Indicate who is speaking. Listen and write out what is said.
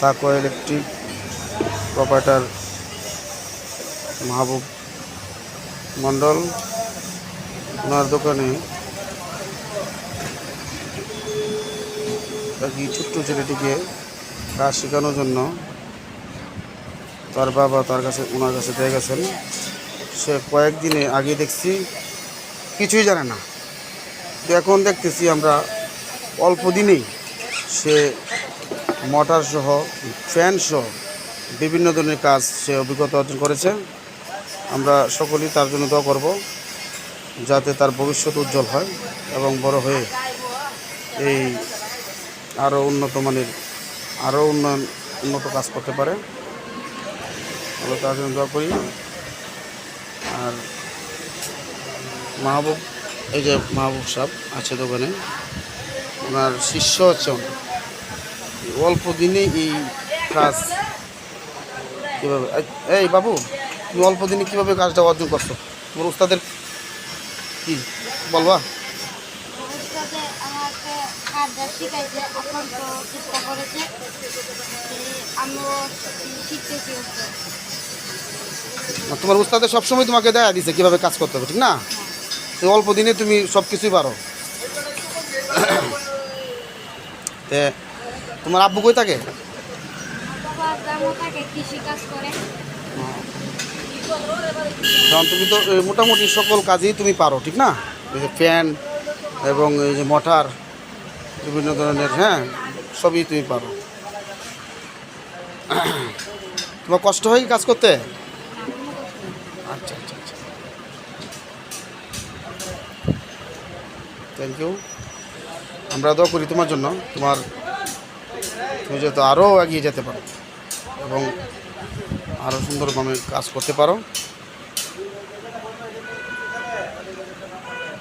Speaker 1: তাকো ইলেকট্রিক প্রপার্টার মাহবুব মণ্ডল, ওনার দোকানে একটি ছোট্ট ছেলেটিকে কাজ শেখানোর জন্য তার বাবা তার কাছে, ওনার কাছে দিয়ে গেছেন। সে কয়েকদিনে আগে দেখছি, কিছুই জানে না। এখন দেখতেছি আমরা অল্প দিনেই সে মোটর সহ, ফ্যান সহ বিভিন্ন ধরনের কাজ সে অভিজ্ঞতা অর্জন করেছে। আমরা সকলেই তার জন্য দোয়া করব, যাতে তার ভবিষ্যৎ উজ্জ্বল হয় এবং বড় হয়ে এই আরও উন্নত মানের আরও উন্নয়ন, উন্নত কাজ করতে পারে। আমরা তার জন্য দোয়া করি। আর মাহবুব, এই যে মাহবুব সাহেব আছে দোকানে। ওনার শিষ্য হচ্ছে অল্প দিনে এই কাজ কীভাবে এই- বাবু তুমি অল্প দিনে কীভাবে কাজটা অর্জন করছ? তোমার উস্তাদের কি বলবা? তোমার উস্তাদের সবসময় তোমাকে দেয়া দিছে কীভাবে কাজ করতে হবে ঠিক না? অল্প দিনে তুমি সব কিছুই পারো তে তোমার আব্বু কই থাকে? কারণ তুমি তো মোটামুটি সকল কাজই তুমি পারো ঠিক না? এই যে ফ্যান এবং এই যে মোটর বিভিন্ন ধরনের হ্যাঁ সবই তুমি পারো। তোমার কষ্ট হয় কি কাজ করতে? আচ্ছা আচ্ছা আচ্ছা। থ্যাংক ইউ আমরা দোয়া করি তোমার জন্য। তোমার তুমি যাতে আরও এগিয়ে যেতে পারো এবং আরও সুন্দরভাবে কাজ করতে পারো।